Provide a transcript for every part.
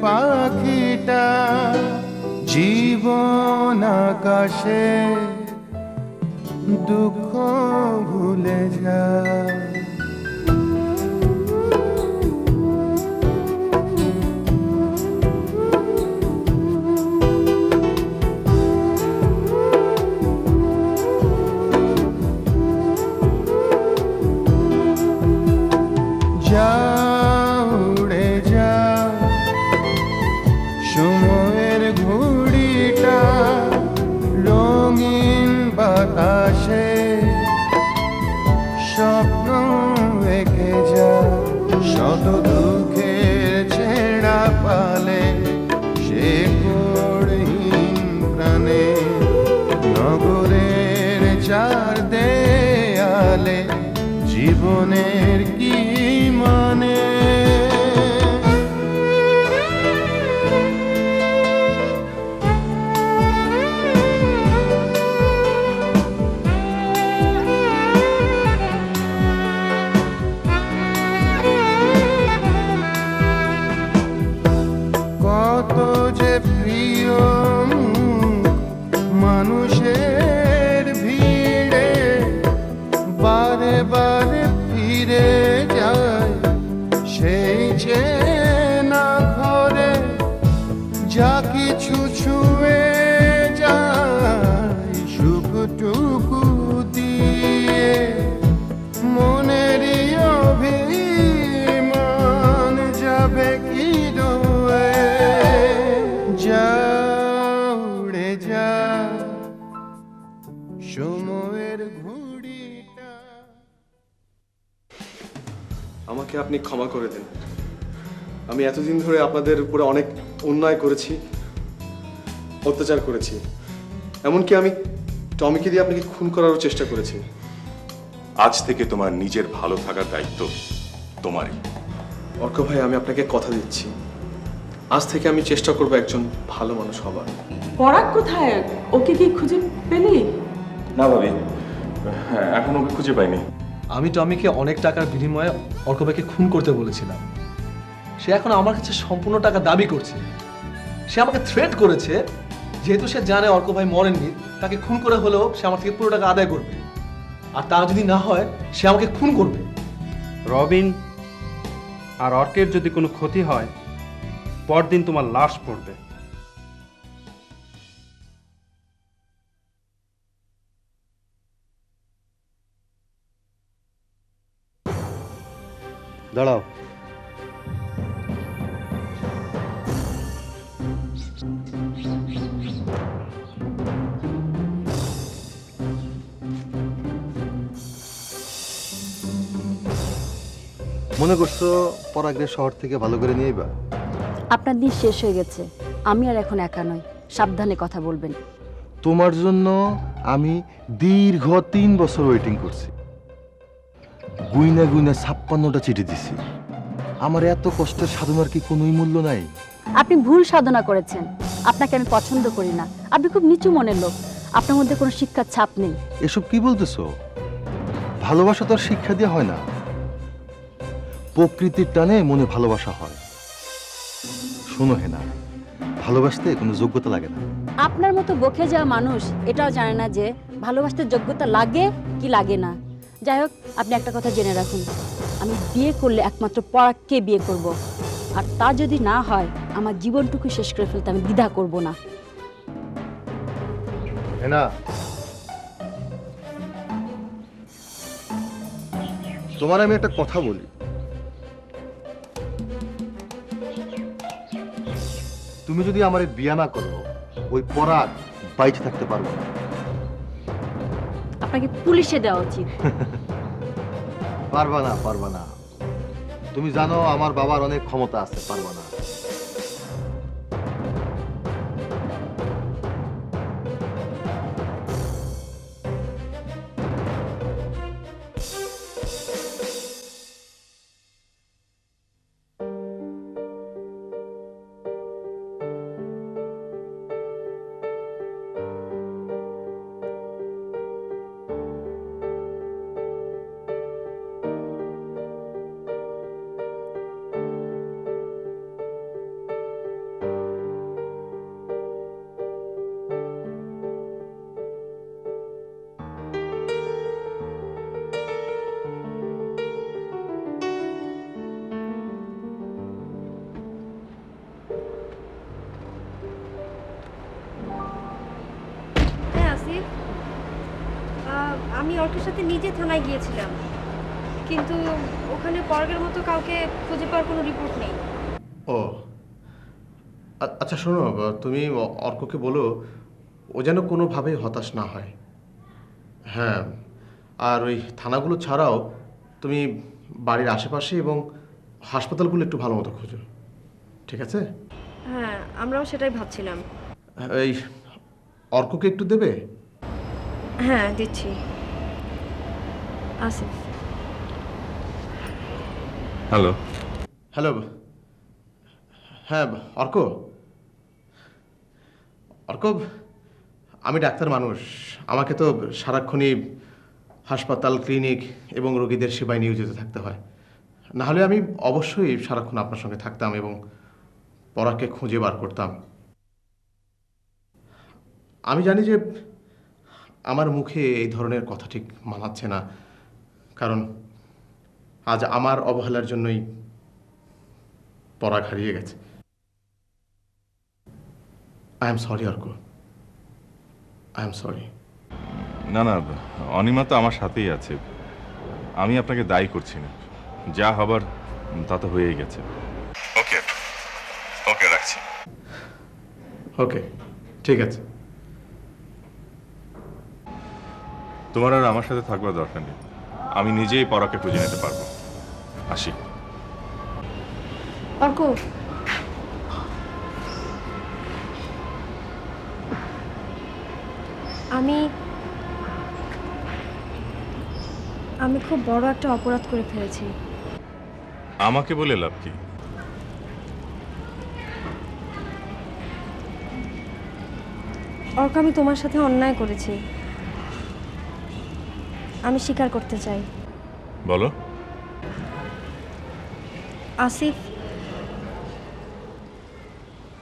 পাখিটা জীবন আকাশে দুঃখ ভুলে যায়। পালে সে গড়হীন প্রাণে নগরের চার দেয়ালে জীবনের ক্ষমা করে দিন। আমি এতদিন ধরে আপনাদের উপরে অনেক অন্যায় করেছি অত্যাচার করেছি। এমনকি আমি টমিকে দিয়ে আপনাকে খুন করারও চেষ্টা করেছি। আজ থেকে তোমার নিজের ভালো থাকার দায়িত্ব তোমারই। অর্ক ভাই আমি আপনাকে কথা দিচ্ছি। আজ থেকে আমি চেষ্টা করব একজন ভালো মানুষ হবার। পরাগ কোথায়? ওকে কি খুঁজে পেলি? না ভাবি। হ্যাঁ এখন ওকে খুঁজে পাইনি। আমি টমিকে অনেক টাকার বিনিময়ে অর্ক ভাইকে খুন করতে বলেছিলাম। সে এখন আমার কাছে সম্পূর্ণ টাকা দাবি করছে। সে আমাকে থ্রেট করেছে, যেহেতু সে জানে অর্ক ভাই মরেননি, তাকে খুন করে হলেও সে আমার থেকে পুরো টাকা আদায় করবে। আর তা যদি না হয়, সে আমাকে খুন করবে। রবিন, আর অর্কের যদি কোনো ক্ষতি হয়, পরদিন তোমার লাশ পড়বে। দাঁড়াও। মনে করছ পরাগের শহর থেকে ভালো করে নিয়ে বা আপনার দিন শেষ হয়ে গেছে। আমি আর এখন একা নই। সাবধানে কথা বলবেন। তোমার জন্য আমি দীর্ঘ তিন বছর ওয়েটিং করছি। গুইনা গুইনা ছাপ্পান্নটা চিঠি দিছি। আমার এত কষ্টের সাধনার কি কোনোই মূল্য নাই? আপনি ভুল সাধনা করেছেন। আপনাকে আমি পছন্দ করি না। আপনি খুব নিচু মনের লোক। আপনার মধ্যে কোনো শিক্ষার ছাপ নেই। এসব কি বলতেছো? ভালোবাসা তো আর শিক্ষা দিয়ে হয় না। প্রকৃতির টানে মনে ভালোবাসা হয়। শোনো হেনা ভালোবাসতে কোনো যোগ্যতা লাগে না। আপনার মতো বকে যাওয়া মানুষ এটাও জানে না যে ভালোবাসতে যোগ্যতা লাগে কি লাগে না। যাই হোক, আপনি একটা কথা জেনে রাখুন। আমি বিয়ে করলে একমাত্র পরাগকে বিয়ে করব। আর তা যদি না হয়, আমার জীবনটুকু শেষ করে ফেলতে আমি দ্বিধা করব না। তোমার আমি একটা কথা বলি। তুমি যদি আমার বিয়া না করো, ওই পরাগ বাইচে থাকতে পারব না। আপনাকে পুলিশে দেওয়া উচিত। পারবা না পারবা না। তুমি জানো আমার বাবার অনেক ক্ষমতা আছে, পারবা না। আমি অর্কের সাথে নিজে থানায় গিয়েছিলাম। কিন্তু ওখানে পরাগের মতো কাউকে খুঁজে পাওয়ার কোনো রিপোর্ট নেই। ও। আচ্ছা শোনো তুমি অর্ককে বলো ও যেন কোনোভাবেই হতাশ না হয়। হ্যাঁ আর ওই থানাগুলো ছাড়াও তুমি বাড়ির আশেপাশে এবং হাসপাতালগুলো একটু ভালো মতো খোঁজো। ঠিক আছে? হ্যাঁ আমরাও সেটাই ভাবছিলাম। এই অর্ককে একটু দেবে? হ্যাঁ দিচ্ছি। আসিফ। হ্যালো। হ্যালো। হ্যাঁ অর্ক। অর্ক আমি ডাক্তার মানুষ। আমাকে তো সারাক্ষণই হাসপাতাল ক্লিনিক এবং রোগীদের সেবায় নিয়োজিত থাকতে হয়। না হলে আমি অবশ্যই সারাক্ষণ আপনার সঙ্গে থাকতাম এবং পরাগকে খুঁজে বার করতাম। আমি জানি যে আমার মুখে এই ধরনের কথা ঠিক মানাচ্ছে না। কারণ আজ আমার অবহেলার জন্যই পরাগ হারিয়ে গেছে। I am sorry Arko. I am sorry না না অনিমা তো আমার সাথেই আছে। আমি আপনাকে দায়ী করছি না। যা হবার তা তো হয়েই গেছে। ওকে। ওকে রাখছি। ওকে ঠিক আছে। তোমার আর আমার সাথে থাকবার দরকার নেই। আমি নিজেই পরাকে খুঁজে নিতে পারব। আসি। অর্ক আমি আমি খুব বড় একটা অপরাধ করে ফেলেছি। আমাকে বলে লাভ কি? অর্ক আমি তোমার সাথে অন্যায় করেছি। আমি স্বীকার করতে চাই। বলো। আসিফ।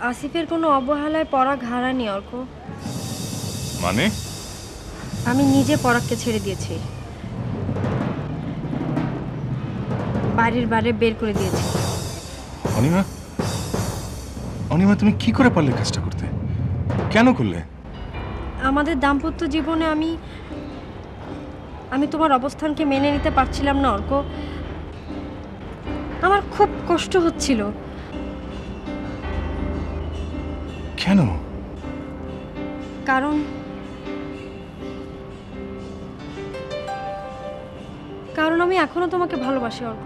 আসিফের কোনো অবহেলায় পরাগ হারানি অর্ক। মানে? আমি নিজে পরাগকে ছেড়ে দিয়েছি। বাড়ির বাইরে বের করে দিয়েছি। অনিমা? অনিমা তুমি কি করে পারলে কাজটা করতে? কেন করলে? আমাদের দাম্পত্য জীবনে আমি আমি তোমার অবস্থানকে মেনে নিতে পারছিলাম না অর্ক। আমার খুব কষ্ট হচ্ছিল। কেন? কারণ কারণ আমি এখনও তোমাকে ভালোবাসি অর্ক।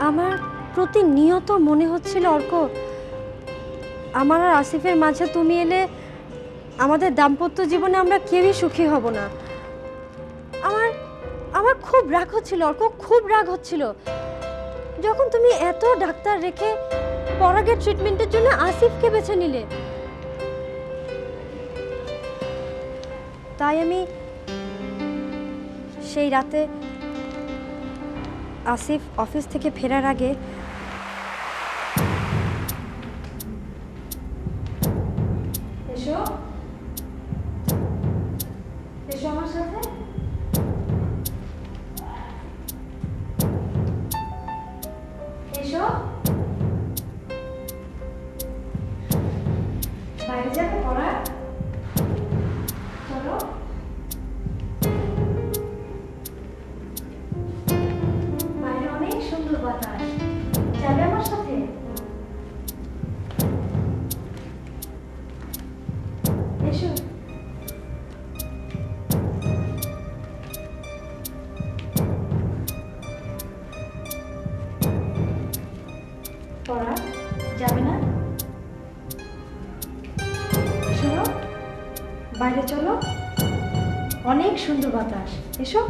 আমার প্রতিনিয়ত মনে হচ্ছিল অর্ক আমার আর আসিফের মাঝে তুমি এলে আমাদের দাম্পত্য জীবনে আমরা কেউই সুখী হব না। আমার খুব রাগ হচ্ছিল, অর্ক, খুব রাগ হচ্ছিল। যখন তুমি এত ডাক্তার রেখে পরাগের ট্রিটমেন্টের জন্য আসিফকে বেছে নিলে, তাই আমি সেই রাতে আসিফ অফিস থেকে ফেরার আগে অনেক সুন্দর বাতাস। এসো।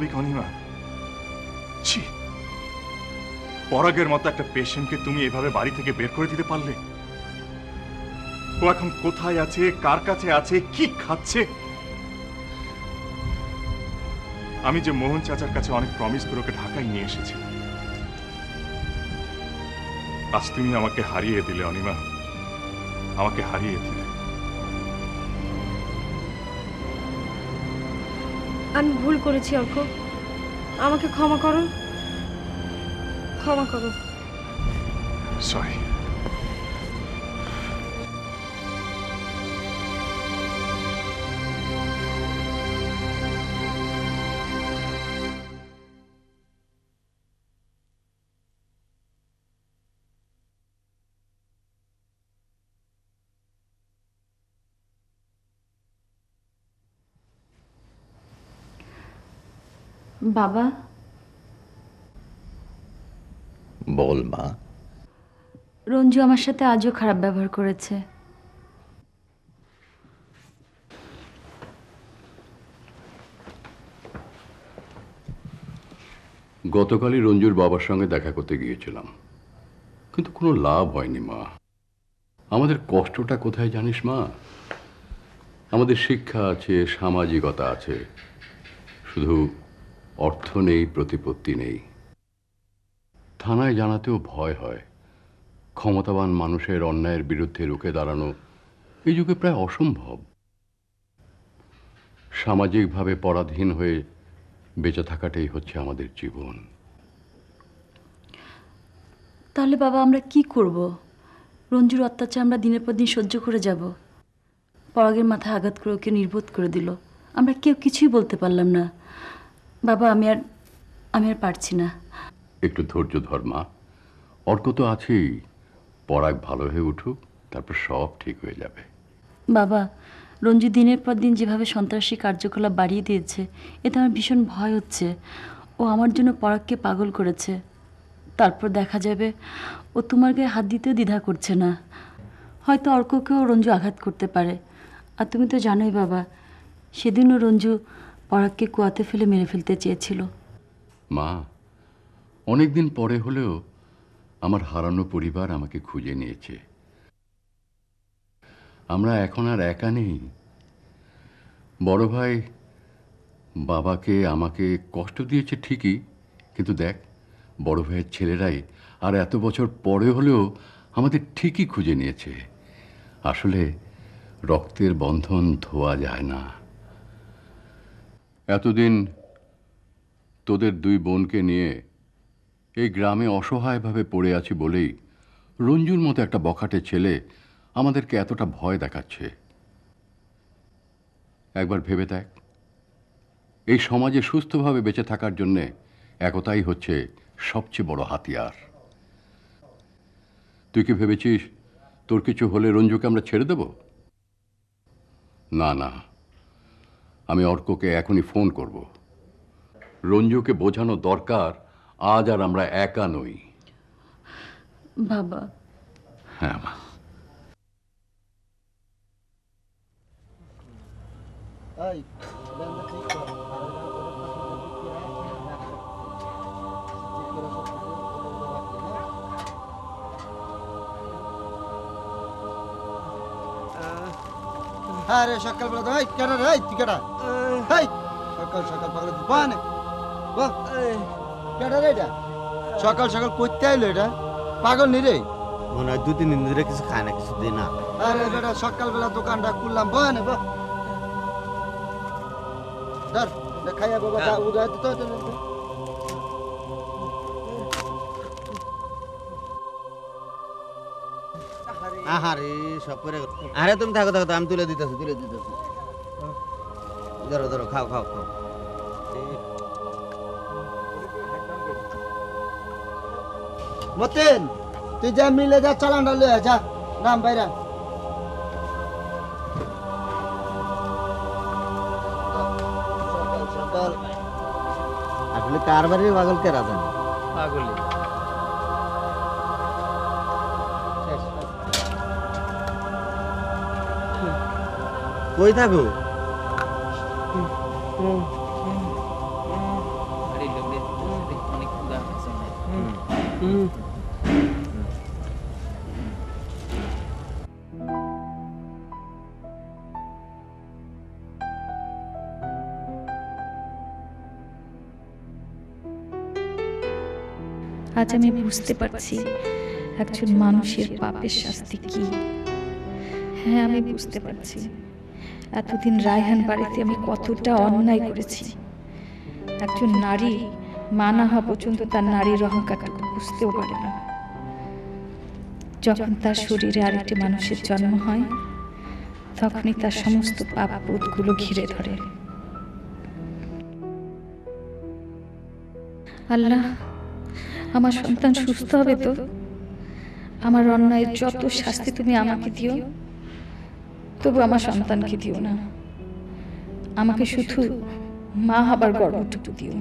এত অমানবিক অনিমা ছি, পরাগের মতো একটা পেশেন্টকে তুমি এভাবে বাড়ি থেকে বের করে দিতে পারলে? ও এখন কোথায় আছে, কার কাছে আছে, কি খাচ্ছে? আমি যে মোহন চাচার কাছে অনেক প্রমিস করে ওকে ঢাকায় নিয়ে এসেছি। আজ তুমি আমাকে হারিয়ে দিলে, অনিমা। আমাকে হারিয়ে দিলে। আমি ভুল করেছি অর্ক। আমাকে ক্ষমা করো। ক্ষমা করো। সরি বাবা? বল মা। রঞ্জু আমার সাথে আজও খারাপ ব্যবহার করেছে। গতকালই রঞ্জুর বাবার সঙ্গে দেখা করতে গিয়েছিলাম। কিন্তু কোনো লাভ হয়নি মা। আমাদের কষ্টটা কোথায় জানিস মা? আমাদের শিক্ষা আছে সামাজিকতা আছে। শুধু অর্থ নেই, প্রতিপত্তি নেই। থানায় জানাতেও ভয় হয়। ক্ষমতাবান মানুষের অন্যায়ের বিরুদ্ধে রুখে দাঁড়ানো এই যুগে প্রায় অসম্ভব। সামাজিকভাবে পরাধীন হয়ে বেঁচে থাকাটাই হচ্ছে আমাদের জীবন। তাহলে বাবা, আমরা কি করব? রঞ্জুর অত্যাচার আমরা দিনের পর দিন সহ্য করে যাব। পরাগের মাথায় আঘাত করে ওকে নির্বোধ করে দিল। আমরা কেউ কিছুই বলতে পারলাম না। বাবা আমি আর আমি আর পারছি না। একটু ধৈর্য ধর মা। অর্ক তো আছেই। পরাগ ভালো হয়ে উঠুক তারপর সব ঠিক হয়ে যাবে। বাবা রঞ্জু দিনের পর দিন যেভাবে সন্ত্রাসী কার্যকলাপ বাড়িয়ে দিয়েছে এতে আমার ভীষণ ভয় হচ্ছে। ও আমার জন্য পরাগকে পাগল করেছে। তারপর দেখা যাবে ও তোমার গায়ে হাত দিতেও দ্বিধা করছে না। হয়তো অর্ককেও রঞ্জু আঘাত করতে পারে। আর তুমি তো জানোই বাবা সেদিনও রঞ্জু পরাগকে কুয়াতে ফেলে মেরে ফেলতে চেয়েছিল? মা অনেক দিন পরে হলেও আমার হারানো পরিবার আমাকে খুঁজে নিয়েছে। আমরা এখন আর একা নেই। বড় ভাই বাবাকে আমাকে কষ্ট দিয়েছে ঠিকই, কিন্তু দেখ, বড় ভাইয়ের ছেলেরাই আর এত বছর পরে হলেও আমাদের ঠিকই খুঁজে নিয়েছে। আসলে রক্তের বন্ধন ধোয়া যায় না। এতদিন তোদের দুই বোনকে নিয়ে এই গ্রামে অসহায়ভাবে পড়ে আছি বলেই রঞ্জুর মতো একটা বখাটে ছেলে আমাদেরকে এতটা ভয় দেখাচ্ছে। একবার ভেবে দেখ। এই সমাজে সুস্থভাবে বেঁচে থাকার জন্যে একতাই হচ্ছে সবচেয়ে বড় হাতিয়ার। তুই কি ভেবেছিস তোর কিছু হলে রঞ্জুকে আমরা ছেড়ে দেব? না না। আমি অর্ককে এখনই ফোন করব। রঞ্জুকে বোঝানো দরকার আজ আর আমরা একা নই। বাবা। হ্যাঁ মা। আরে সকালবেলা তো এই কেডা রে এই তুই কেডা? এই সকাল সকাল পাগল বাহ কেডা রে এটা? সকাল সকাল কইতে আইলো এটা? পাগল নি রে? মনে হয় দু তিন দিন ধরে কিছু খায় না কিছু দিই না। আরে বেটা সকালবেলা দোকানটা খুললাম বানে বাহ ধর খাইয়া বাবা উদয় তো আহারে, সব করে আরে, তুমি থাকো থাকো আমি তুলে দিতেছি তুলে দিতেছি। ধরো ধরো, খাও খাও খাও। মতেন, তুই যা মিলে যা, চালানটা লয়ে যা। নাম বাইরা। আসলে কার বাড়ির পাগল কে রাখেন পাগলি কই থাকো? আজ আমি বুঝতে পারছি একজন মানুষের পাপের শাস্তি কি। হ্যাঁ আমি বুঝতে পারছি। এতদিন রায়হান বাড়িতে আমি কতটা অন্যায় করেছি। একজন নারী, মা না হওয়া পর্যন্ত তার নারীর অহংকারটুকু বুঝতেও পারে না। যখন তার শরীরে আরেকটি মানুষের জন্ম হয়, তখনই তার সমস্ত পাপ বোধগুলো ঘিরে ধরে। আল্লাহ, আমার সন্তান সুস্থ হবে তো? আমার অন্যায়ের যত শাস্তি তুমি আমাকে দিও তবু আমার সন্তানকে দিও না। আমাকে শুধু মা হবার গর্বটুকু দিও।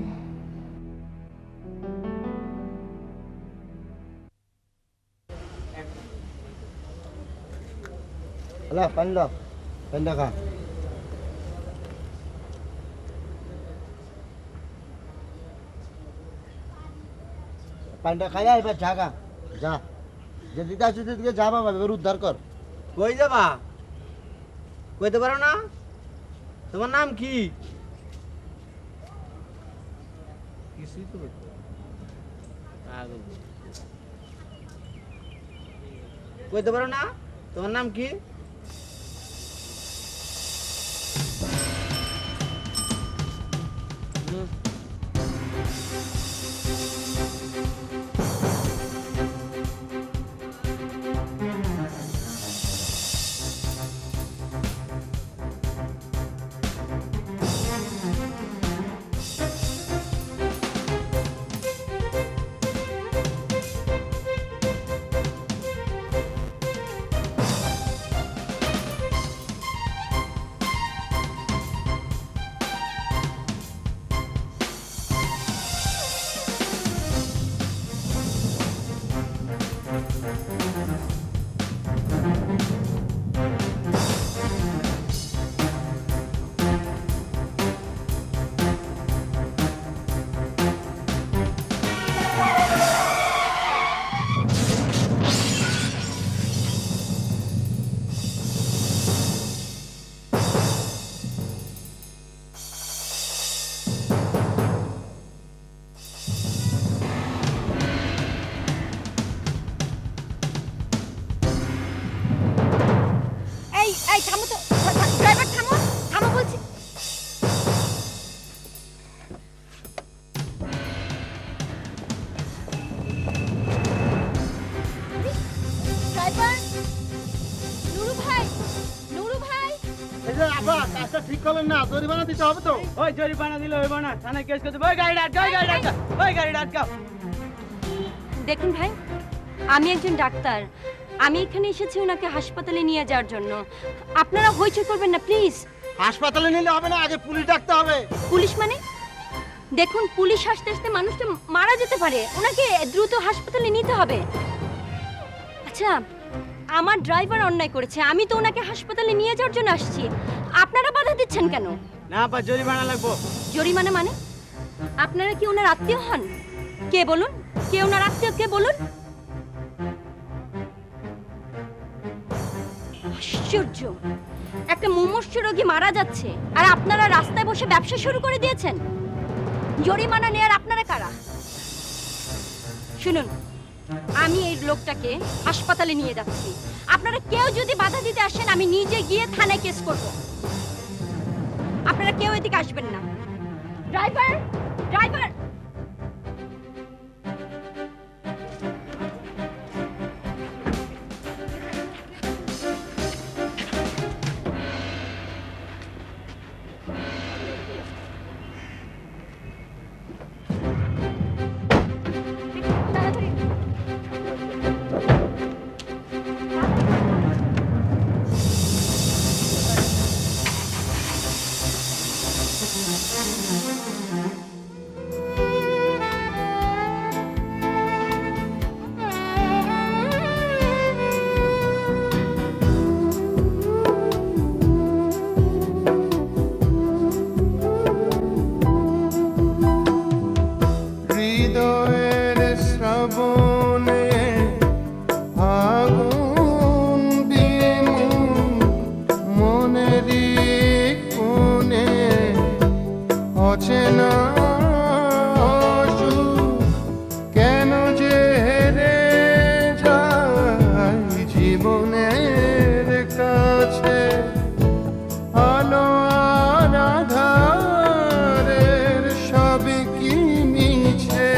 হ্যালো পানি দাও পানি দেখা পানিটা খাইয়া এবার জাগা যা। যেদিকে আছে সেদিকে যা বাবা এবার উদ্ধার কর। কই যাবা? কইতে পারো না? তোমার নাম কি? কিছুই তো। কইতে পারো না। তোমার নাম কি? হুম। দিতে হবে তো? ওই জরিমানা দিলে হইব না। থানায় কেস করতে ওই গাড়ি আটকাও ওই গাড়ি আটকাও ওই গাড়ি আটকাও। দেখুন ভাই আমি একজন ডাক্তার। আমি এখানে এসেছি ওনাকে হাসপাতালে নিয়ে যাওয়ার জন্য। আপনারা হইচই করবেন না প্লিজ। হাসপাতালে নিলে হবে না আগে পুলিশ ডাকতে হবে। পুলিশ মানে? দেখুন পুলিশ আসতে আসতে মানুষটা মারা যেতে পারে। ওনাকে দ্রুত হাসপাতালে নিতে হবে। আচ্ছা আমার ড্রাইভার অন্যায় করেছে। আমি তো ওনাকে হাসপাতালে নিয়ে যাওয়ার জন্য আসছি। আপনারা বাধা দিচ্ছেন কেন? না, পা, জরিমানা লাগবো। জরিমানা মানে? আপনারা কি ওনার আত্মীয় হন? কে বলুন? কে ওনার আত্মীয়, কে বলুন? আশ্চর্য! একটা মুমূর্ষ রোগী মারা যাচ্ছে, আর আপনারা রাস্তায় বসে ব্যবসা শুরু করে দিয়েছেন। জরিমানা নেয়ার আপনারা কারা? শুনুন, আমি এই লোকটাকে হাসপাতালে নিয়ে যাচ্ছি। আপনারা কেউ যদি বাধা দিতে আসেন, আমি নিজে গিয়ে থানায় কেস করব। আপনারা কেউ এদিকে আসবেন না। Driver driver!